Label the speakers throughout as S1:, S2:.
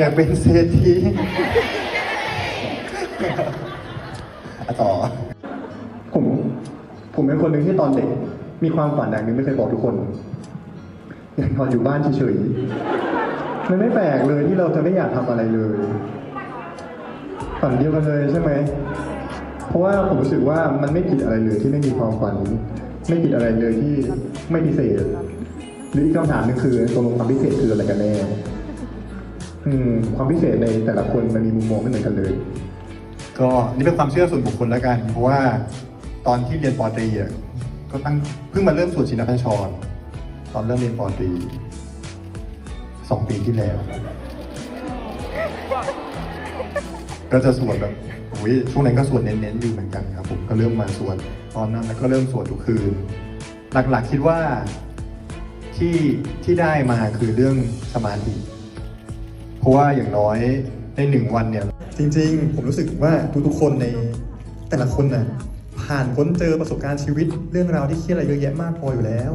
S1: อยากเป็นเศรษฐีอะต่อ ผม ผมเป็นคนหนึ่งที่ตอนเด็ก มีความฝันอย่างหนึงไม่เคยบอกทุกคน อยากนอนอยู่บ้านเฉยๆ มันไม่แปลกเลยที่เราจะไม่อยากทำอะไรเลย ฝันเดียวกันเลยใช่ไหม เพราะว่าผมรู้สึกว่ามันไม่ผิดอะไรเลยที่ไม่มีความฝัน ไม่ผิดอะไรเลยที่ไม่พิเศษ หรืออีกคำถามหนึงคือตกลงความพิเศษคืออะไรกันแน่ อืมความพิเศษในแต่ละคนมันมีมุมมองไม่เหมือนกันเลย ก็นี่เป็นความเชื่อส่วนบุคคลแล้วกัน เพราะว่าตอนที่เรียนปอตรีอะก็ตั้งเพิ่งมาเริ่มสวดชินบัญชร ตอนเริ่มเรียนปอตรีสองปีที่แล้ว ก็จะสวดแบบโอ้ยช่วงนั้นก็สวดเน้นๆอยู่เหมือนกันครับ ผมก็เริ่มมาสวดตอนนั้นแล้วก็เริ่มสวดทุกคืน หลักๆคิดว่าที่ที่ได้มาคือเรื่องสมาธิ เพราะว่าอย่างน้อยในหนึ่งวันเนี่ย จริง ๆ ผมรู้สึกว่าทุกๆคนในแต่ละคนน่ะผ่านพ้นเจอประสบการณ์ชีวิตเรื่องราวที่เครียดอะไรเยอะแยะมากพออยู่แล้ว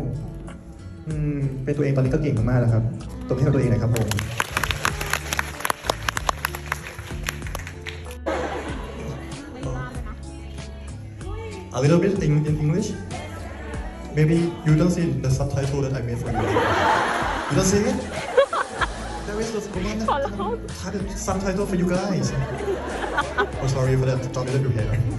S1: อืมเป็นตัวเองตอนนี้ก็เก่งมากๆแล้วครับตบให้กับตัวเองนะครับผม A little bit in, in English. Maybe you don't see the subtitle that I made for you. You don't see it? There is a one subtitle for you guys. Oh, sorry for that. Don't let you hear. พี่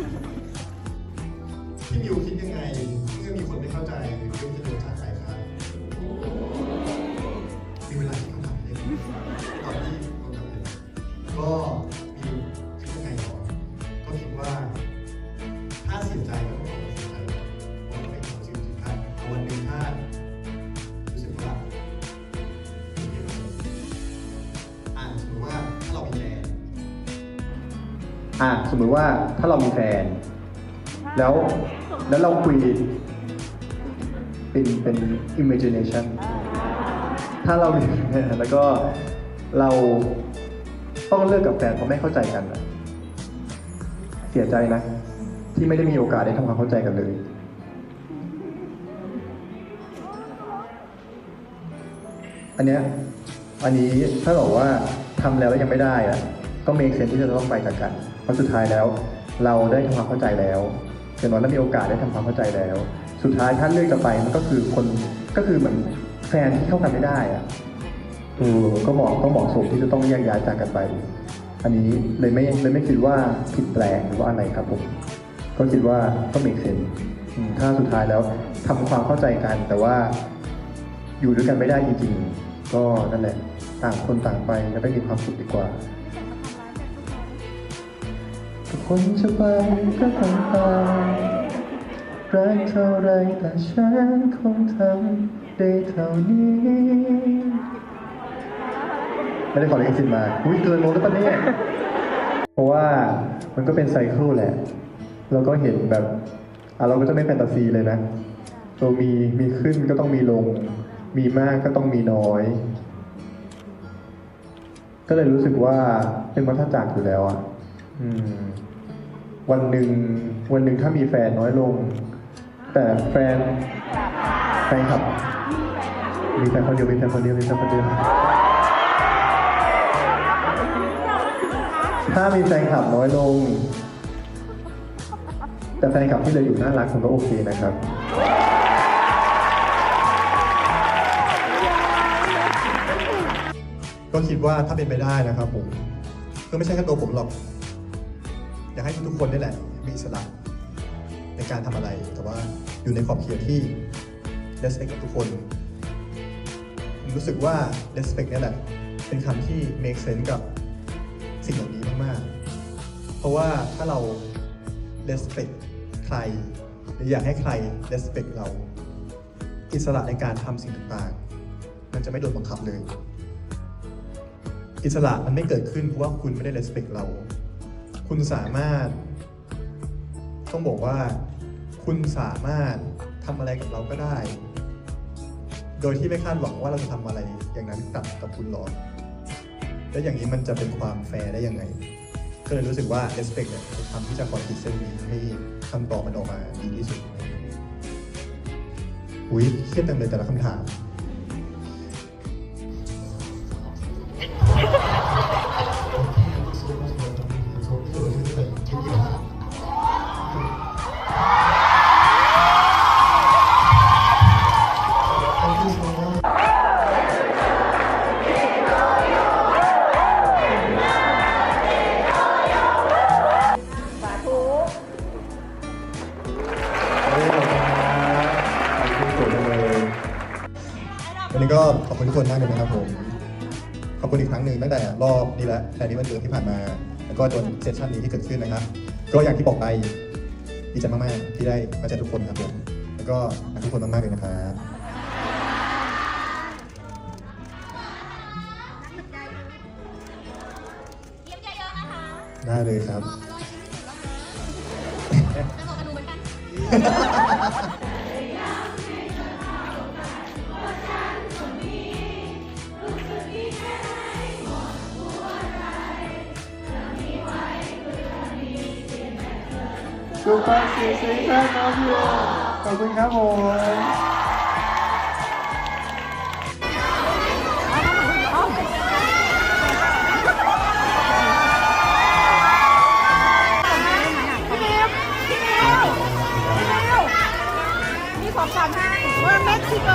S1: อ่าสมมติว่าถ้าเรามีแฟน แล้วแล้วเราคุยเป็นเป็น imagination ถ้าเรามีแฟนแล้วก็เราต้องเลิกกับแฟนเพราะไม่เข้าใจกันอะเสียใจนะ ที่ไม่ได้มีโอกาสได้ทำความเข้าใจกันเลย อันเนี้ยอันนี้ถ้าบอกว่าทำแล้วแล้วยังไม่ได้อะก็เมคเซนที่จะต้องไปจากกัน เพราะสุดท้ายแล้ว เราได้ทำความเข้าใจแล้วอย่างน้อยเรามีโอกาสได้ทำความเข้าใจแล้ว สุดท้ายถ้าเลือกจะไปมันก็คือคนก็คือเหมือนแฟนที่เข้ากันไม่ได้อะเออก็เหมาะก็เหมาะสมที่จะต้องแยกย้ายจากกันไป อันนี้เลยไม่เลยไม่คิดว่าผิดแปลกหรือว่าอะไรครับผมก็คิดว่าก็มีเซนถ้าสุดท้ายแล้วทำความเข้าใจกัน แต่ว่าอยู่ด้วยกันไม่ได้จริง ๆ ก็นั่นแหละต่างคนต่างไปจะได้มีความสุขดีกว่า คนจะไปก็ต้องไปรักเท่าไรแต่ฉันคงทำได้เท่านี้ ไม่ได้ขอเลขสิทธิ์มา อุ้ยเกินโมแล้วปะเนี่ยเพราะว่ามันก็เป็นไซเคิลแหละ เราก็เห็นแบบอะเราก็จะไม่แฟนตาซีเลยนะเรามีมีขึ้นก็ต้องมีลง มีมากก็ต้องมีน้อย ก็เลยรู้สึกว่าเป็นวัฏจักรอยู่แล้วอะ อืม วันหนึ่งวันหนึ่งถ้ามีแฟนน้อยลง แต่แฟนแฟนขับ มีแฟนคนเดียวมีแฟนคนเดียวมีแฟนคนเดียวถ้ามีแฟนคลับน้อยลง แต่แฟนคลับที่เหลืออยู่น่ารักผมก็โอเคนะครับก็คิดว่าถ้าเป็นไปได้นะครับผมก็ไม่ใช่แค่ตัวผมหรอก อยากให้ทุกคนนี่แหละมีอิสระในการทำอะไร แต่ว่าอยู่ในขอบเขตที่ respect กับทุกคนผมรู้สึกว่า respect เนี่ยแหละเป็นคำที่ make sense กับสิ่งเหล่านี้มากๆ เพราะว่าถ้าเรา respect ใคร หรืออยากให้ใคร respect เรา อิสระในการทำสิ่งต่างๆ มันจะไม่โดนบังคับเลย อิสระมันไม่เกิดขึ้นเพราะว่าคุณไม่ได้ respect เรา คุณสามารถ ต้องบอกว่า คุณสามารถทำอะไรกับเราก็ได้ โดยที่ไม่คาดหวังว่าเราจะทำอะไรอย่างนั้นกลับกับคุณหรอกแล้วอย่างนี้มันจะเป็นความแฟร์ได้ยังไง ก็เลยรู้สึกว่า respect เนี่ยเป็นคำที่จะคอยขีดเส้นนี้ให้คำตอบมันออกมาดีที่สุดอุ้ยเครียดจังเลยแต่ละคำถามันนี้ก็ขอบคุณทุกคนมากเลยนะครับผม ขอบคุณอีกครั้งหนึ่งตั้งแต่รอบนี้แล้วแต่นี้วันเกิดที่ผ่านมา แล้วก็จนเซสชันนี้ที่เกิดขึ้นนะครับ ก็อย่างที่บอกไปดีใจมากๆที่ได้มาเจอทุกคนครับผม แล้วก็รักทุกคนมากๆเลยนะครับ
S2: เยี่ยมเยอะๆนะคะ
S1: ได้เลยครับ
S2: มองอร่อยที่สุดแล้วจะบอกกันดูเหมือนกัน
S1: ดูไปสีสีครับน้องพี่ขอบคุณครับผม
S3: มีของขวัญให้เวอร์เม็กซิโก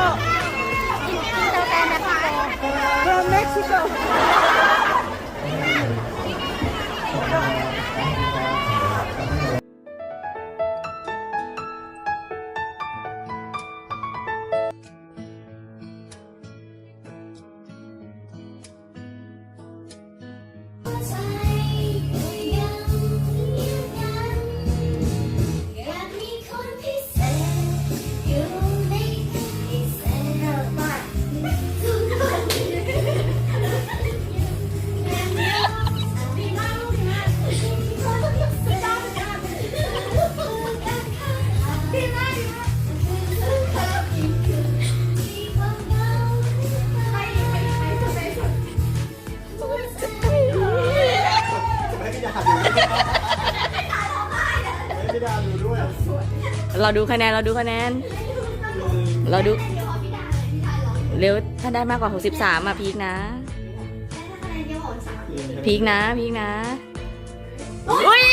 S2: อินเตอร์แฟนนะคะ
S3: เวอร์เม็กซิโก
S2: เรา
S3: ดูคะแนนเราดูคะแนน เราดูเร็วถ้าได้มากกว่า 63อะพีคนะ พีคนะพีคนะอุ้ย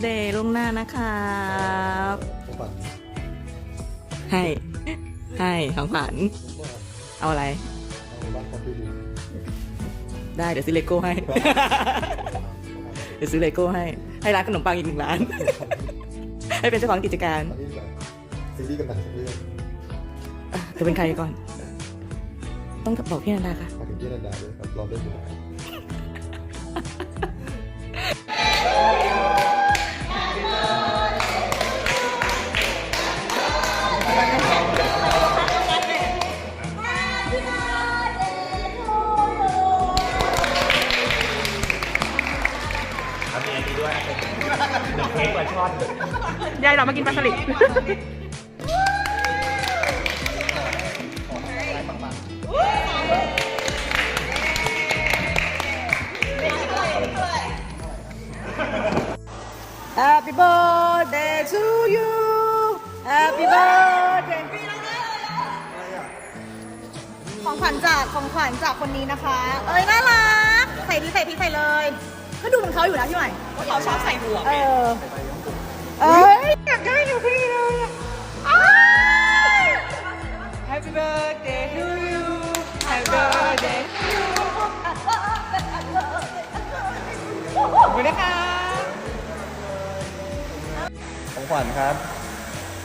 S3: เบิร์ดเดย์ล่วงหน้านะครับให้ ให้ของขวัญเอาอะไร ได้เดี๋ยวซื้อเลโก้ให้ เดี๋ยวซื้อเลโก้ให้ ให้ร้านขนมปังอีกหนึ่งร้าน ให้เป็นเจ้าของกิจการ
S1: ซีรีส์กับหนังสักเรื่อง
S3: อะเธอเป็นใครก่อน ต้องบอกพี่นันดาค่ะ
S1: มาถึงที่นันดาเลยครับรอเล่นอยู่นะ
S3: ยายเรามากินปลาสลิด Happy birthday to you Happy birthday ของขวัญจากของขวัญจากคนนี้นะคะ เอ้ยน่ารัก ใส่ทีใส่ทีใส่เลย ก็ดูเหมือนเขาอยู่นะพี่ใหม่เขาชอบใส่หัวเออเอ้ยอยากได้อยู่พี่เลยอะอ้าย Happy birthday to you Happy birthday to you ขอบคุณนะคะ
S1: ของขวัญครับ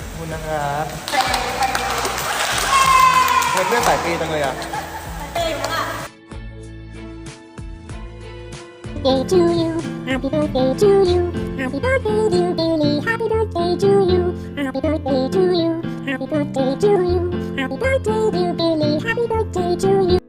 S1: ขอบคุณนะครับเพื่อนสายปีจังเลยอะ
S4: birthday to you. Happy birthday to you. Happy birthday, dear Billy. Happy birthday to you. Happy birthday to you. Happy birthday to you. Happy birthday, dear Billy. Happy birthday to you.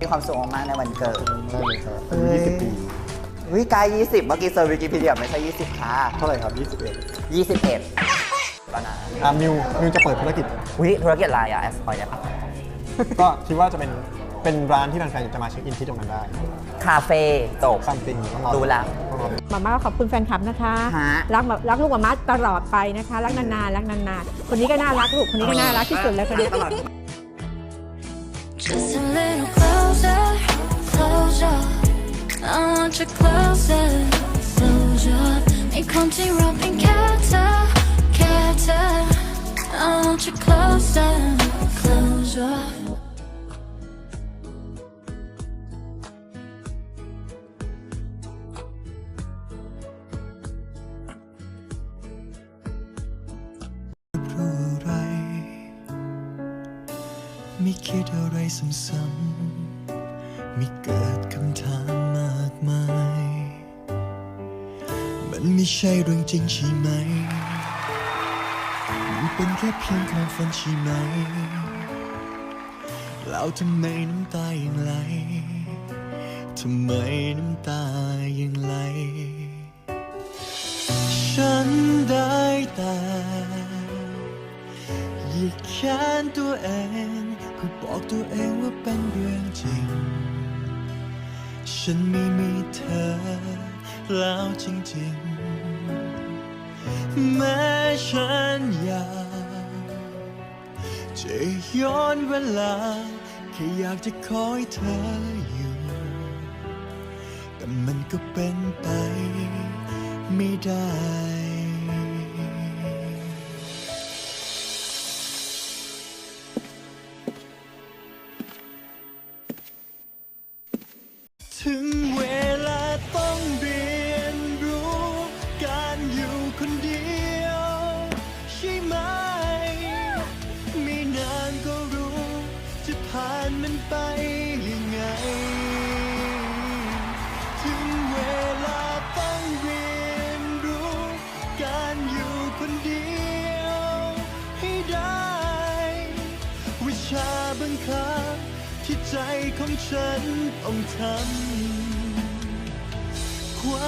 S5: มีความสุขมากๆในวันเกิด
S1: มากเลยครับอายุ20 ปี
S5: วิกาย 20 เมื่อกี้เซอร์วิกิพีเดียไม่ใช่ 20 ค่ะ
S1: เท่าไหร่ครับ 21
S5: 21ปะนะ
S1: อ่ามิวมิวจะเปิดธุรกิจ
S5: วิธุรกิจอะไรอะแอสพอยได้ปะ
S1: ก็คิดว่าจะเป็นเป็นร้านที่แฟนๆจะมาเช็คอินที่ตรงนั้นได้
S5: คาเฟ่จบ
S1: ซัมติงต้องรอ
S5: รู้ละ
S1: ต้องรอ
S6: มาม่าก็ขอบคุณแฟนคลับนะคะ
S5: ฮะ
S6: รักแบบรักลูกมาม่าตลอดไปนะคะ รักนานๆรักนานๆคนนี้ก็น่ารักลูกคนนี้ก็น่ารักที่สุดเลยคนนี้
S2: Just a little closer, closure. I want you closer, closure. มีคนที่เราเป็นแค่เธอแค่เธอ I want you closer, closure.
S7: ใช่เรื่องจริงใช่ไหมมันเป็นแค่เพียงความฝันใช่ไหม แล้วทำไมน้ำตายังไหลทำไมน้ำตายังไหล ฉันได้แต่หยิกแขนตัวเองเพื่อบอกตัวเองว่าเป็นเรื่องจริง ฉันไม่มีเธอแล้วจริงๆ แม้ฉันอยากจะย้อนเวลา แค่อยากจะคอยเธออยู่ แต่มันก็เป็นไปไม่ได้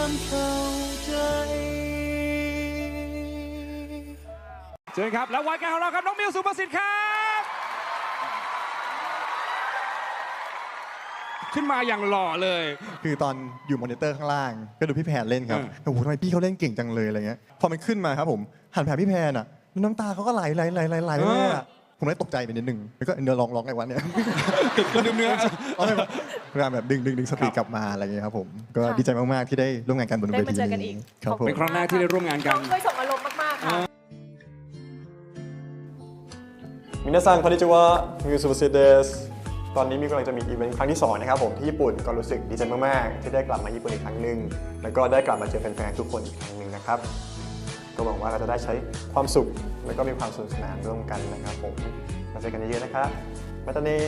S7: ความเข้าใจ
S8: เชิญครับ แล้ววายแกนของเราครับ น้องมิวสุประสิทธิ์ครับ ขึ้นมาอย่างหล่อเลย
S1: คือตอนอยู่มอนิเตอร์ข้างล่าง ก็ดูพี่แพนเล่นครับ
S8: อืม
S1: โอ้โหทำไมพี่เขาเล่นเก่งจังเลยอะไรเงี้ย พอมันขึ้นมาครับผม หันไปหาพี่แพนอะแล้วน้ำตาเขาก็ไหลไหลไหลไหลไหลเลยอะ ผมเลยตกใจไปนิดนึงแล้วก็เนื้อร้องร้องไงวะเนี่ย
S8: มันดูเนื้อ
S1: เอาเลยพยายามแบบดึงดึงดึงสติกลับมาอะไรเงี้ยครับผม ก็ดีใจมาก ๆ ที่ได้ร่วมงานกันบนเวที
S6: ได้มาเจอกันอี
S1: นี้
S6: ก
S1: ครับผม
S8: เป็นครั้งแรกที่ได้ร่วมงานกัน
S6: ช่วยส่งอารมณ์มาก ๆ ค่ะ
S9: มินาซังคอนนิจิวะมิวสุเซเดสตอนนี้มีกำลังจะมีอีเวนต์ครั้งที่ 2 นะครับผมที่ญี่ปุ่นก็รู้สึกดีใจมาก ๆ ที่ได้กลับมาญี่ปุ่นอีกครั้งหนึ่งแล้วก็ได้กลับมาเจอแฟน ๆ ทุกคนอีกครั้งหนึ่งนะครับ ก็หวังว่าเราจะได้ใช้ความสุข แล้วก็มีความสนุกสนานร่วมกันนะครับผมมาเจอกันเยอะๆนะครับมาตอนนี้